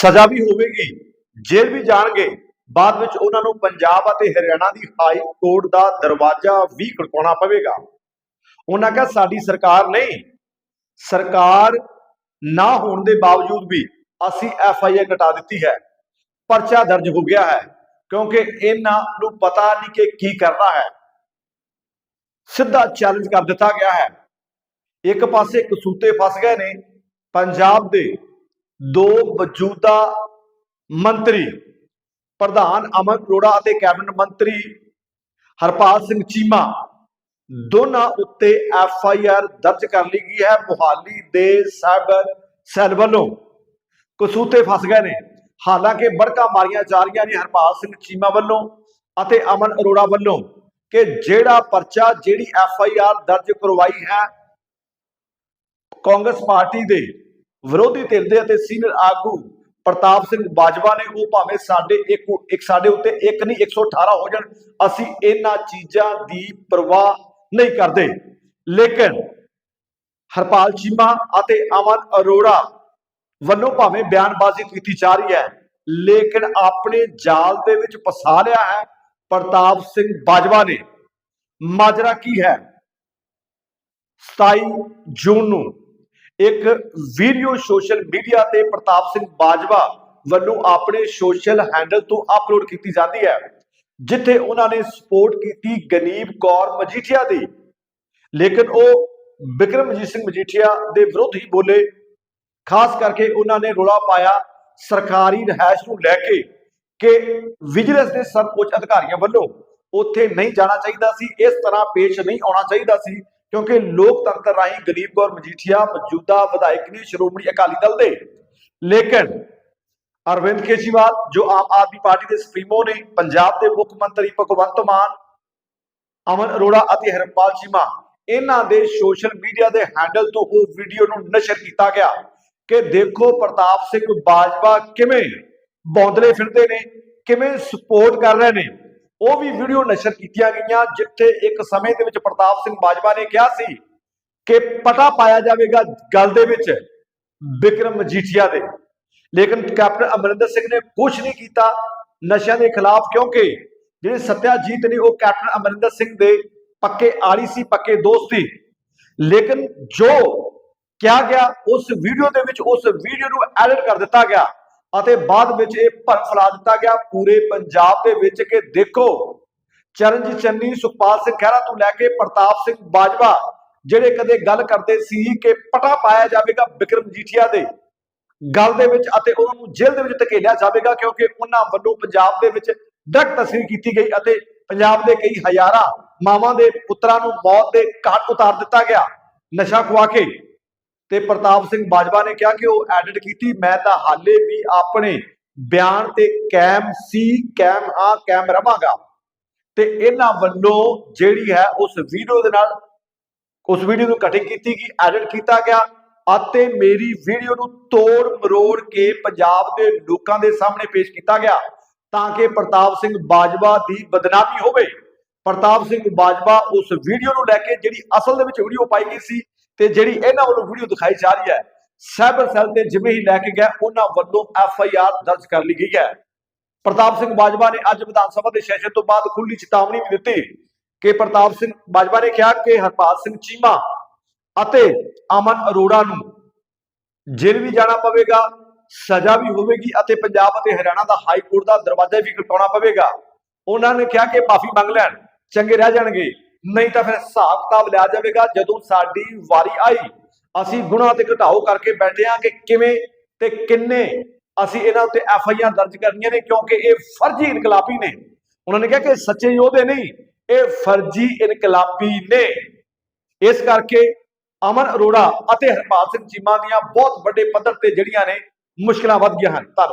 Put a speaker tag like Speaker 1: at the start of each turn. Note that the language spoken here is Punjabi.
Speaker 1: ਸਜ਼ਾ ਵੀ ਹੋਵੇਗੀ, ਜੇਲ੍ਹ ਵੀ ਜਾਣਗੇ। ਬਾਅਦ ਵਿੱਚ ਉਹਨਾਂ ਨੂੰ ਪੰਜਾਬ ਅਤੇ ਹਰਿਆਣਾ ਦੀ ਹਾਈ ਕੋਰਟ ਦਾ ਦਰਵਾਜ਼ਾ ਵੀ ਖੜਕਾਉਣਾ ਪਵੇਗਾ। ਉਹਨਾਂ ਕਹਾ, ਸਾਡੀ ਸਰਕਾਰ ਨਹੀਂ, ਸਰਕਾਰ ਨਾ ਹੋਣ ਦੇ ਬਾਵਜੂਦ ਵੀ ਅਸੀਂ ਐਫ ਆਈ ਆਰ ਕਟਾ ਦਿੱਤੀ ਹੈ। ਪਰਚਾ ਦਰਜ ਹੋ ਗਿਆ ਹੈ, ਕਿਉਂਕਿ ਇਹਨਾਂ ਨੂੰ ਪਤਾ ਨਹੀਂ ਕਿ ਕੀ ਕਰਨਾ ਹੈ। ਸਿੱਧਾ ਚੈਲੰਜ ਕਰ ਦਿੱਤਾ ਗਿਆ ਹੈ। ਇੱਕ ਪਾਸੇ ਕਸੂਤੇ ਫਸ ਗਏ ਨੇ, ਪੰਜਾਬ ਦੇ ਦੋ ਮੌਜੂਦਾ ਮੰਤਰੀ, ਪ੍ਰਧਾਨ ਅਮਨ ਅਰੋੜਾ ਅਤੇ ਕੈਬਨਿਟ ਮੰਤਰੀ ਹਰਪਾਲ ਸਿੰਘ ਚੀਮਾ, ਦੋਨਾਂ ਉੱਤੇ ਐਫ ਆਈ ਆਰ ਦਰਜ ਕਰ ਲਈ ਗਈ ਹੈ। ਮੁਹਾਲੀ ਦੇ ਸਾਈਬਰ ਸੈੱਲ ਵੱਲੋਂ ਕਸੂਤੇ ਫਸ ਗਏ ਨੇ। ਹਾਲਾਂਕਿ ਬੜਕਾ ਮਾਰੀਆਂ ਜਾ ਰਹੀਆਂ ਨੇ ਹਰਪਾਲ ਸਿੰਘ ਚੀਮਾ ਵੱਲੋਂ ਅਤੇ ਅਮਨ ਅਰੋੜਾ ਵੱਲੋਂ ਕਿ ਜਿਹੜਾ ਪਰਚਾ ਜਿਹੜੀ ਐਫ ਆਈ ਆਰ ਦਰਜ ਕਰਵਾਈ ਹੈ, ਕਾਂਗਰਸ ਪਾਰਟੀ ਦੇ ਵਿਰੋਧੀ ਧਿਰ ਦੇ ਅਤੇ ਸੀਨੀਅਰ ਆਗੂ ਪ੍ਰਤਾਪ ਸਿੰਘ ਬਾਜਵਾ ਨੇ ਉਹ ਭਾਵੇਂ ਸਾਡੇ ਇੱਕ ਇੱਕ ਸਾਡੇ ਉੱਤੇ ਇੱਕ ਨਹੀਂ 118 ਹੋ ਜਾਣ, ਅਸੀਂ ਇਹਨਾਂ ਚੀਜ਼ਾਂ ਦੀ ਪਰਵਾਹ ਨਹੀਂ ਕਰਦੇ। ਲੇਕਿਨ ਹਰਪਾਲ ਚੀਮਾ ਅਤੇ ਅਮਨ ਅਰੋੜਾ ਵੱਲੋਂ ਭਾਵੇਂ ਬਿਆਨਬਾਜ਼ੀ ਕੀਤੀ ਜਾ ਰਹੀ ਹੈ, ਲੇਕਿਨ ਆਪਣੇ ਜਾਲ ਦੇ ਵਿੱਚ ਫਸਾ ਲਿਆ ਹੈ ਪ੍ਰਤਾਪ ਸਿੰਘ ਬਾਜਵਾ ਨੇ। ਮਾਜਰਾ ਕੀ ਹੈ? 27 ਜੂਨ ਨੂੰ ਇੱਕ ਵੀਡੀਓ ਸੋਸ਼ਲ ਮੀਡੀਆ ਤੇ ਪ੍ਰਤਾਪ ਸਿੰਘ ਬਾਜਵਾ ਵੱਲੋਂ ਆਪਣੇ ਸੋਸ਼ਲ ਹੈਂਡਲ ਤੋਂ ਅਪਲੋਡ ਕੀਤੀ ਜਾਂਦੀ ਹੈ, ਜਿੱਥੇ ਉਹਨਾਂ ਨੇ ਸਪੋਰਟ ਕੀਤੀ ਗਨੀਬ ਕੌਰ ਮਜੀਠੀਆ ਦੀ। ਲੇਕਿਨ ਉਹ ਬਿਕਰਮਜੀਤ ਸਿੰਘ ਮਜੀਠੀਆ ਦੇ ਵਿਰੁੱਧ ਹੀ ਬੋਲੇ। ਖਾਸ ਕਰਕੇ ਉਹਨਾਂ ਨੇ ਰੋਲਾ ਪਾਇਆ ਸਰਕਾਰੀ ਰਹਿਸ਼ ਨੂੰ ਲੈ ਕੇ ਕਿ ਵਿਜੀਲੈਂਸ ਦੇ ਸਰਪੋਚ ਅਧਿਕਾਰੀਆਂ ਵੱਲੋਂ ਉੱਥੇ ਨਹੀਂ ਜਾਣਾ ਚਾਹੀਦਾ ਸੀ, ਇਸ ਤਰ੍ਹਾਂ ਪੇਸ਼ ਨਹੀਂ ਆਉਣਾ ਚਾਹੀਦਾ ਸੀ। ਕਿਉਂਕਿ ਲੋਕਤੰਤਰ ਰਾਹੀਂ ਗਰੀਬ ਕੌਰ ਮਜੀਠੀਆ, ਮੌਜੂਦਾ ਵਿਧਾਇਕ ਨੇ ਸ਼੍ਰੋਮਣੀ ਅਕਾਲੀ ਦਲ ਦੇ। ਲੇਕਿਨ ਅਰਵਿੰਦ ਕੇਜਰੀਵਾਲ, ਜੋ ਆਮ ਆਦਮੀ ਪਾਰਟੀ ਦੇ ਸੁਪਰੀਮੋ ਨੇ, ਪੰਜਾਬ ਦੇ ਮੁੱਖ ਮੰਤਰੀ ਭਗਵੰਤ ਮਾਨ, ਅਮਨ ਅਰੋੜਾ ਅਤੇ ਹਰਪਾਲ ਚੀਮਾ, ਇਹਨਾਂ ਦੇ ਸੋਸ਼ਲ ਮੀਡੀਆ ਦੇ ਹੈਂਡਲ ਤੋਂ ਉਹ ਵੀਡੀਓ ਨੂੰ ਨਸ਼ਰ ਕੀਤਾ ਗਿਆ ਕਿ ਦੇਖੋ ਪ੍ਰਤਾਪ ਸਿੰਘ ਬਾਜਵਾ ਕਿਵੇਂ ਬੌਂਦਲੇ ਫਿਰਦੇ ਨੇ, ਕਿਵੇਂ ਸਪੋਰਟ ਕਰ ਰਹੇ ਨੇ। ਉਹ ਵੀ ਵੀਡੀਓ ਨਸ਼ਰ ਕੀਤੀਆਂ ਗਈਆਂ, ਜਿੱਥੇ ਇੱਕ ਸਮੇਂ ਦੇ ਵਿੱਚ ਪ੍ਰਤਾਪ ਸਿੰਘ ਬਾਜਵਾ ਨੇ ਕਿਹਾ ਸੀ ਕਿ ਪਤਾ ਪਾਇਆ ਜਾਵੇਗਾ ਗੱਲ ਦੇ ਵਿੱਚ ਵਿਕਰਮ ਮਜੀਠੀਆ ਦੇ। ਲੇਕਿਨ ਕੈਪਟਨ ਅਮਰਿੰਦਰ ਸਿੰਘ ਨੇ ਕੁਝ ਨਹੀਂ ਕੀਤਾ ਨਸ਼ਿਆਂ ਦੇ ਖਿਲਾਫ, ਕਿਉਂਕਿ ਜਿਹੜੇ ਸਤਿਆਜੀਤ ਨੇ ਉਹ ਕੈਪਟਨ ਅਮਰਿੰਦਰ ਸਿੰਘ ਦੇ ਪੱਕੇ ਆੜੀ ਸੀ, ਪੱਕੇ ਦੋਸਤ ਸੀ। ਲੇਕਿਨ ਜੋ ਕਿਹਾ ਗਿਆ, ਉਸ ਵੀਡੀਓ ਦੇ ਵਿੱਚ ਉਸ ਵੀਡੀਓ ਨੂੰ ਐਡਿਟ ਕਰ ਦਿੱਤਾ ਗਿਆ। ਅਤੇ ਬਾਅਦ ਵਿੱਚ ਇਹ ਭਰਮ ਫੈਲਾ ਦਿੱਤਾ ਗਿਆ ਪੂਰੇ ਪੰਜਾਬ ਦੇ ਵਿੱਚ ਕਿ ਦੇਖੋ, ਚਰਨਜੀਤ ਚੰਨੀ, ਸੁਖਪਾਲ ਸਿੰਘ ਖਹਿਰਾ ਤੋਂ ਲੈ ਕੇ ਪ੍ਰਤਾਪ ਸਿੰਘ ਬਾਜਵਾ ਜਿਹੜੇ ਕਦੇ ਗੱਲ ਕਰਦੇ ਸੀ ਕਿ ਪਟਾ ਪਾਇਆ ਜਾਵੇਗਾ ਵਿਕਰਮ ਜੀਠੀਆ ਦੇ ਗੱਲ ਦੇ ਵਿੱਚ ਅਤੇ ਉਹਨਾਂ ਨੂੰ ਜੇਲ੍ਹ ਦੇ ਵਿੱਚ ਧਕੇਲਿਆ ਜਾਵੇਗਾ ਕਿਉਂਕਿ ਉਹਨਾਂ ਵੱਲੋਂ ਪੰਜਾਬ ਦੇ ਵਿੱਚ ਡਰਗ ਤਸਵੀਰ ਕੀਤੀ ਗਈ ਅਤੇ ਪੰਜਾਬ ਦੇ ਕਈ ਹਜ਼ਾਰਾਂ ਮਾਵਾਂ ਦੇ ਪੁੱਤਰਾਂ ਨੂੰ ਮੌਤ ਦੇ ਘਾਟ ਉਤਾਰ ਦਿੱਤਾ ਗਿਆ। ਨਸ਼ਾ ਖਵਾ ਕੇ ਤੇ ਪ੍ਰਤਾਪ ਸਿੰਘ ਬਾਜਵਾ ਨੇ ਕਿਹਾ ਕਿ ਉਹ ਐਡਿਟ ਕੀਤੀ। ਮੈਂ ਤਾਂ ਹਾਲੇ ਵੀ ਆਪਣੇ ਬਿਆਨ ਤੇ ਕੈਮ ਸੀ ਕੈਮ ਆ ਕੈਮ ਰਵਾਂਗਾ। ਤੇ ਇਹਨਾਂ ਵੱਲੋਂ ਜਿਹੜੀ ਹੈ ਉਸ ਵੀਡੀਓ ਦੇ ਨਾਲ, ਉਸ ਵੀਡੀਓ ਨੂੰ ਕਟਿੰਗ ਕੀਤੀ ਗਈ ਐਡਿਟ ਕੀਤਾ ਗਿਆ ਅਤੇ ਮੇਰੀ ਵੀਡੀਓ ਨੂੰ ਤੋੜ ਮਰੋੜ ਕੇ ਪੰਜਾਬ ਦੇ ਲੋਕਾਂ ਦੇ ਸਾਹਮਣੇ ਪੇਸ਼ ਕੀਤਾ ਗਿਆ ਤਾਂ ਕਿ ਪ੍ਰਤਾਪ ਸਿੰਘ ਬਾਜਵਾ ਦੀ ਬਦਨਾਮੀ ਹੋਵੇ। ਪ੍ਰਤਾਪ ਸਿੰਘ ਬਾਜਵਾ ਉਸ ਵੀਡੀਓ ਨੂੰ ਲੈ ਕੇ ਜਿਹੜੀ ਅਸਲ ਦੇ ਵਿੱਚ ਵੀਡੀਓ ਪਾਈ ਗਈ ਸੀ ਤੇ ਜਿਹੜੀ ਇਹਨਾਂ ਵੱਲੋਂ ਵੀਡੀਓ ਦਿਖਾਈ ਜਾ ਰਹੀ ਹੈ, ਸਾਈਬਰ ਸੈੱਲ ਤੇ ਜਿਵੇਂ ਹੀ ਲੈ ਕੇ ਗਏ ਉਹਨਾਂ ਵੱਲੋਂ ਐਫ ਆਈ ਆਰ ਦਰਜ ਕਰ ਲਈ ਗਈ ਹੈ। ਪ੍ਰਤਾਪ ਸਿੰਘ ਬਾਜਵਾ ਨੇ ਅੱਜ ਵਿਧਾਨ ਸਭਾ ਦੇ ਸੈਸ਼ਨ ਤੋਂ ਬਾਅਦ ਖੁੱਲੀ ਚੇਤਾਵਨੀ ਵੀ ਦਿੱਤੀ ਕਿ ਪ੍ਰਤਾਪ ਸਿੰਘ ਬਾਜਵਾ ਨੇ ਕਿਹਾ ਕਿ ਹਰਪਾਲ ਸਿੰਘ ਚੀਮਾ ਅਤੇ ਅਮਨ ਅਰੋੜਾ ਨੂੰ ਜੇਲ੍ਹ ਵੀ ਜਾਣਾ ਪਵੇਗਾ, ਸਜ਼ਾ ਵੀ ਹੋਵੇਗੀ ਅਤੇ ਪੰਜਾਬ ਅਤੇ ਹਰਿਆਣਾ ਦਾ ਹਾਈ ਕੋਰਟ ਦਾ ਦਰਵਾਜ਼ਾ ਵੀ ਖਟਕਾਉਣਾ ਪਵੇਗਾ। ਉਹਨਾਂ ਨੇ ਕਿਹਾ ਕਿ ਮਾਫੀ ਮੰਗ ਲੈਣ, ਚੰਗੇ ਰਹਿ ਜਾਣਗੇ। ਨਹੀਂ ਤਾਂ ਫਿਰ ਹਿਸਾਬ ਕਿਤਾਬ ਲਿਆ ਜਾਵੇਗਾ, ਜਦੋਂ ਸਾਡੀ ਵਾਰੀ ਆਈ। ਅਸੀਂ ਗੁਨਾਹ ਤੇ ਘਟਾਓ ਕਰਕੇ ਬੈਠੇ ਆ ਕਿ ਕਿਵੇਂ ਤੇ ਕਿੰਨੇ ਅਸੀਂ ਇਹਨਾਂ ਉੱਤੇ ਐਫ ਆਈ ਆਰ ਦਰਜ ਕਰਨੀਆਂ ਨੇ, ਕਿਉਂਕਿ ਇਹ ਫਰਜ਼ੀ ਇਨਕਲਾਬੀ ਨੇ। ਉਹਨਾਂ ਨੇ ਕਿਹਾ ਕਿ ਸੱਚੇ ਯੋਧੇ ਨਹੀਂ, ਇਹ ਫਰਜ਼ੀ ਇਨਕਲਾਬੀ ਨੇ। ਇਸ ਕਰਕੇ ਅਮਨ ਅਰੋੜਾ ਅਤੇ ਹਰਪਾਲ ਸਿੰਘ ਚੀਮਾ ਦੀਆਂ ਬਹੁਤ ਵੱਡੇ ਪੱਧਰ ਤੇ ਜਿਹੜੀਆਂ ਨੇ, ਮੁਸ਼ਕਲਾਂ ਵੱਧ ਗਈਆਂ ਹਨ। ਧੰਨਵਾਦ।